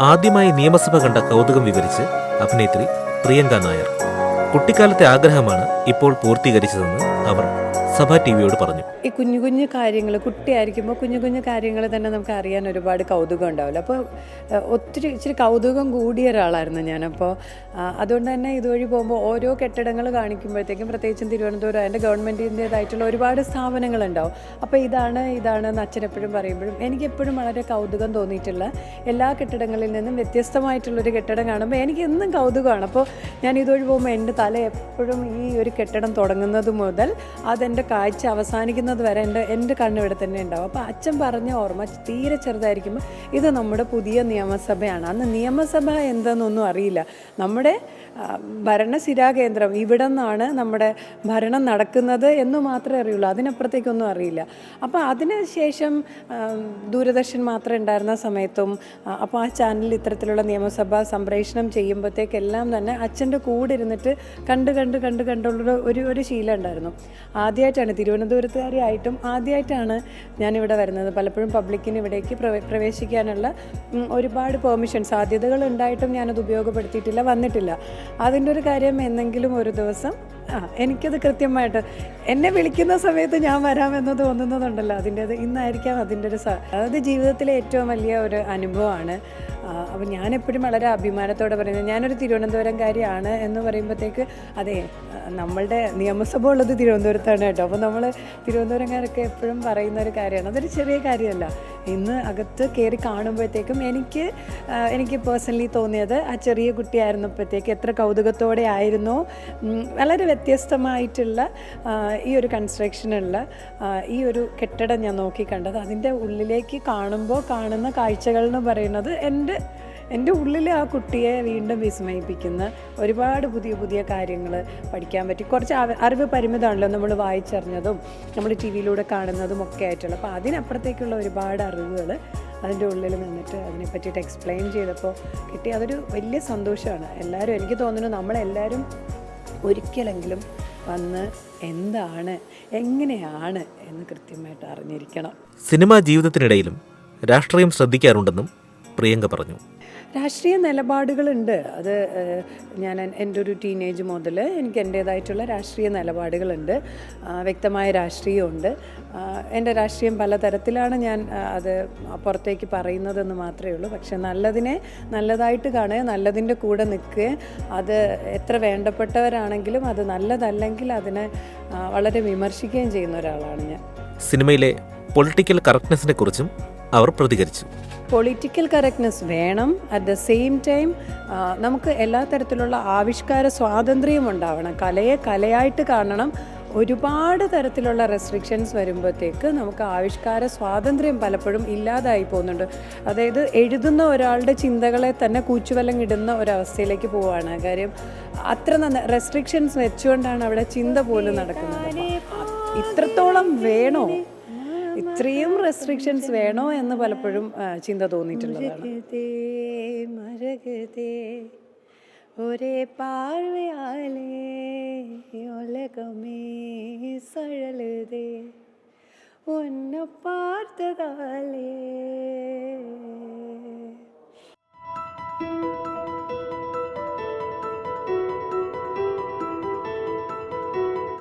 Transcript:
ആദ്യമായി നിയമസഭ കണ്ട കൗതുകം വിവരിച്ച് അഭിനേത്രി പ്രിയങ്ക നായർ. കുട്ടിക്കാലത്തെ ആഗ്രഹമാണ് ഇപ്പോൾ പൂർത്തീകരിച്ചതെന്ന് അവർ സഭ ടിവിയോട് പറഞ്ഞു. ഈ കുഞ്ഞു കുഞ്ഞു കാര്യങ്ങൾ കുട്ടിയായിരിക്കുമ്പോൾ കുഞ്ഞു കുഞ്ഞു കാര്യങ്ങൾ തന്നെ നമുക്ക് അറിയാൻ ഒരുപാട് കൗതുകം ഉണ്ടാവില്ല. അപ്പോൾ ഒത്തിരി ഇച്ചിരി കൗതുകം കൂടിയ ഒരാളായിരുന്നു ഞാനപ്പോൾ അതുകൊണ്ട് തന്നെ ഇതുവഴി പോകുമ്പോൾ ഓരോ കെട്ടിടങ്ങൾ കാണിക്കുമ്പോഴത്തേക്കും പ്രത്യേകിച്ചും തിരുവനന്തപുരം അതിന്റെ ഗവൺമെന്റിന്റേതായിട്ടുള്ള ഒരുപാട് സ്ഥാപനങ്ങളുണ്ടാവും. അപ്പോൾ ഇതാണ് ഇതാണ് എന്ന് അച്ഛൻ എപ്പോഴും പറയുമ്പോഴും എനിക്കെപ്പോഴും വളരെ കൗതുകം തോന്നിയിട്ടുള്ള എല്ലാ കെട്ടിടങ്ങളിൽ നിന്നും വ്യത്യസ്തമായിട്ടുള്ളൊരു കെട്ടിടം കാണുമ്പോൾ എനിക്ക് എന്നും കൗതുകമാണ്. അപ്പോൾ ഞാൻ ഇതുവഴി പോകുമ്പോൾ എന്റെ തല എപ്പോഴും ഈ ഒരു കെട്ടിടം തുടങ്ങുന്നത് മുതൽ അതെന്റെ കാഴ്ച അവസാനിക്കുന്നത് വരെ എന്റെ എന്റെ കണ്ണിവിടെ തന്നെ ഉണ്ടാവും. അപ്പോൾ അച്ഛൻ പറഞ്ഞ ഓർമ്മ തീരെ ചെറുതായിരിക്കുമ്പോൾ ഇത് നമ്മുടെ പുതിയ നിയമസഭയാണ്. അന്ന് നിയമസഭ എന്തെന്നൊന്നും അറിയില്ല. നമ്മുടെ ഭരണസിരാ കേന്ദ്രം ഇവിടെ നിന്നാണ് നമ്മുടെ ഭരണം നടക്കുന്നത് എന്ന് മാത്രമേ അറിയുള്ളൂ. അതിനപ്പുറത്തേക്കൊന്നും അറിയില്ല. അപ്പോൾ അതിന് ശേഷം ദൂരദർശൻ മാത്രമേ ഉണ്ടായിരുന്ന സമയത്തും അപ്പോൾ ആ ചാനലിൽ ഇത്തരത്തിലുള്ള നിയമസഭ സംപ്രേഷണം ചെയ്യുമ്പോഴത്തേക്കെല്ലാം തന്നെ അച്ഛന്റെ കൂടെ ഇരുന്നിട്ട് കണ്ട് കണ്ട് കണ്ട് കണ്ടുള്ള ഒരു ഒരു ശീലം ഉണ്ടായിരുന്നു. ആദ്യമായിട്ടാണ്. തിരുവനന്തപുരത്തുകാരിയായിട്ടും ആദ്യമായിട്ടാണ് ഞാനിവിടെ വരുന്നത്. പലപ്പോഴും പബ്ലിക്കിന് ഇവിടേക്ക് പ്രവേ- പ്രവേശിക്കാനുള്ള ഒരുപാട് പെർമിഷൻ സാധ്യതകൾ ഉണ്ടായിട്ടും ഞാനത് ഉപയോഗപ്പെടുത്തിയിട്ടില്ല വന്നിട്ടില്ല. അതിന്റെ ഒരു കാര്യം എന്നെങ്കിലും ഒരു ദിവസം ആ എനിക്കത് കൃത്യമായിട്ട് എന്നെ വിളിക്കുന്ന സമയത്ത് ഞാൻ വരാമെന്ന് തോന്നുന്നതുണ്ടല്ലോ. അതിന്റെ ഇന്നായിരിക്കാം അതിന്റെ ഒരു അതായത് ജീവിതത്തിലെ ഏറ്റവും വലിയ ഒരു അനുഭവമാണ്. അപ്പം ഞാനെപ്പോഴും വളരെ അഭിമാനത്തോടെ പറയുന്നത് ഞാനൊരു തിരുവനന്തപുരംകാരിയാണ് എന്ന് പറയുമ്പോഴത്തേക്ക് അതെ നമ്മളുടെ നിയമസഭ ഉള്ളത് തിരുവനന്തപുരത്താണ് കേട്ടോ. അപ്പോൾ നമ്മൾ തിരുവനന്തപുരംകാരൊക്കെ എപ്പോഴും പറയുന്ന ഒരു കാര്യമാണ്. അതൊരു ചെറിയ കാര്യമല്ല. ഇന്ന് അകത്ത് കയറി കാണുമ്പോഴത്തേക്കും എനിക്ക് എനിക്ക് പേഴ്സണലി തോന്നിയത് ആ ചെറിയ കുട്ടിയായിരുന്നപ്പോഴത്തേക്ക് എത്ര കൗതുകത്തോടെ ആയിരുന്നോ. വളരെ വ്യത്യസ്തമായിട്ടുള്ള ഈ ഒരു കൺസ്ട്രക്ഷനുള്ള ഈ ഒരു കെട്ടിടം ഞാൻ നോക്കി കണ്ടത്. അതിന്റെ ഉള്ളിലേക്ക് കാണുമ്പോൾ കാണുന്ന കാഴ്ചകൾ എന്ന് പറയുന്നത് എന്റെ എന്റെ ഉള്ളിലെ ആ കുട്ടിയെ വീണ്ടും വിസ്മയിപ്പിക്കുന്ന ഒരുപാട് പുതിയ പുതിയ കാര്യങ്ങൾ പഠിക്കാൻ പറ്റി. കുറച്ച് അറിവ് പരിമിതമാണല്ലോ നമ്മൾ വായിച്ചറിഞ്ഞതും നമ്മൾ ടി വിയിലൂടെ കാണുന്നതും ഒക്കെ ആയിട്ടുള്ള. അപ്പോൾ അതിനപ്പുറത്തേക്കുള്ള ഒരുപാട് അറിവുകൾ അതിന്റെ ഉള്ളിൽ നിന്നിട്ട് അതിനെ പറ്റിയിട്ട് എക്സ്പ്ലെയിൻ ചെയ്തപ്പോൾ കിട്ടി. അതൊരു വലിയ സന്തോഷമാണ്. എല്ലാവരും എനിക്ക് തോന്നുന്നു നമ്മളെല്ലാവരും ഒരിക്കലെങ്കിലും വന്ന് എന്താണ് എങ്ങനെയാണ് എന്ന് കൃത്യമായിട്ട് അറിഞ്ഞിരിക്കണം. സിനിമാ ജീവിതത്തിനിടയിലും രാഷ്ട്രീയം ശ്രദ്ധിക്കാറുണ്ടെന്നും പ്രിയങ്ക പറഞ്ഞു. രാഷ്ട്രീയ നിലപാടുകളുണ്ട്. അത് ഞാൻ എന്റെ ഒരു ടീനേജ് മുതൽ എനിക്ക് എന്റേതായിട്ടുള്ള രാഷ്ട്രീയ നിലപാടുകളുണ്ട്. വ്യക്തമായ രാഷ്ട്രീയമുണ്ട്. എന്റെ രാഷ്ട്രീയം പലതരത്തിലാണ് ഞാൻ അത് പുറത്തേക്ക് പറയുന്നതെന്ന് മാത്രമേ ഉള്ളൂ. പക്ഷെ നല്ലതിനെ നല്ലതായിട്ട് കാണുക നല്ലതിന്റെ കൂടെ നിൽക്കുക അത് എത്ര വേണ്ടപ്പെട്ടവരാണെങ്കിലും അത് നല്ലതല്ലെങ്കിൽ അതിനെ വളരെ വിമർശിക്കുകയും ചെയ്യുന്ന ഒരാളാണ് ഞാൻ. സിനിമയിലെ പൊളിറ്റിക്കൽ കറക്റ്റ്നെസ്സിനെ കുറിച്ചും അവർ പ്രതികരിച്ചു. പൊളിറ്റിക്കൽ കറക്റ്റ്നെസ് വേണം. അറ്റ് ദ സെയിം ടൈം നമുക്ക് എല്ലാ തരത്തിലുള്ള ആവിഷ്കാര സ്വാതന്ത്ര്യം ഉണ്ടാവണം. കലയെ കലയായിട്ട് കാണണം. ഒരുപാട് തരത്തിലുള്ള റെസ്ട്രിക്ഷൻസ് വരുമ്പോഴത്തേക്ക് നമുക്ക് ആവിഷ്കാര സ്വാതന്ത്ര്യം പലപ്പോഴും ഇല്ലാതായി പോകുന്നുണ്ട്. അതായത് എഴുതുന്ന ഒരാളുടെ ചിന്തകളെ തന്നെ കൂച്ചുവലം ഇടുന്ന ഒരവസ്ഥയിലേക്ക് പോവുകയാണ്. കാര്യം അത്ര നന്ന റെസ്ട്രിക്ഷൻസ് വെച്ചുകൊണ്ടാണ് അവിടെ ചിന്ത പോലും നടക്കുന്നത്. ഇത്രത്തോളം വേണോ? ഇത്രയും റെസ്ട്രിക്ഷൻസ് വേണോ എന്ന് പലപ്പോഴും ചിന്ത തോന്നിയിട്ടുള്ളതാണ്. ഒരേ പാർവയാലേ ഉലകമേ സഴലുതേ. ഒന്ന പാർത്തതാലേ.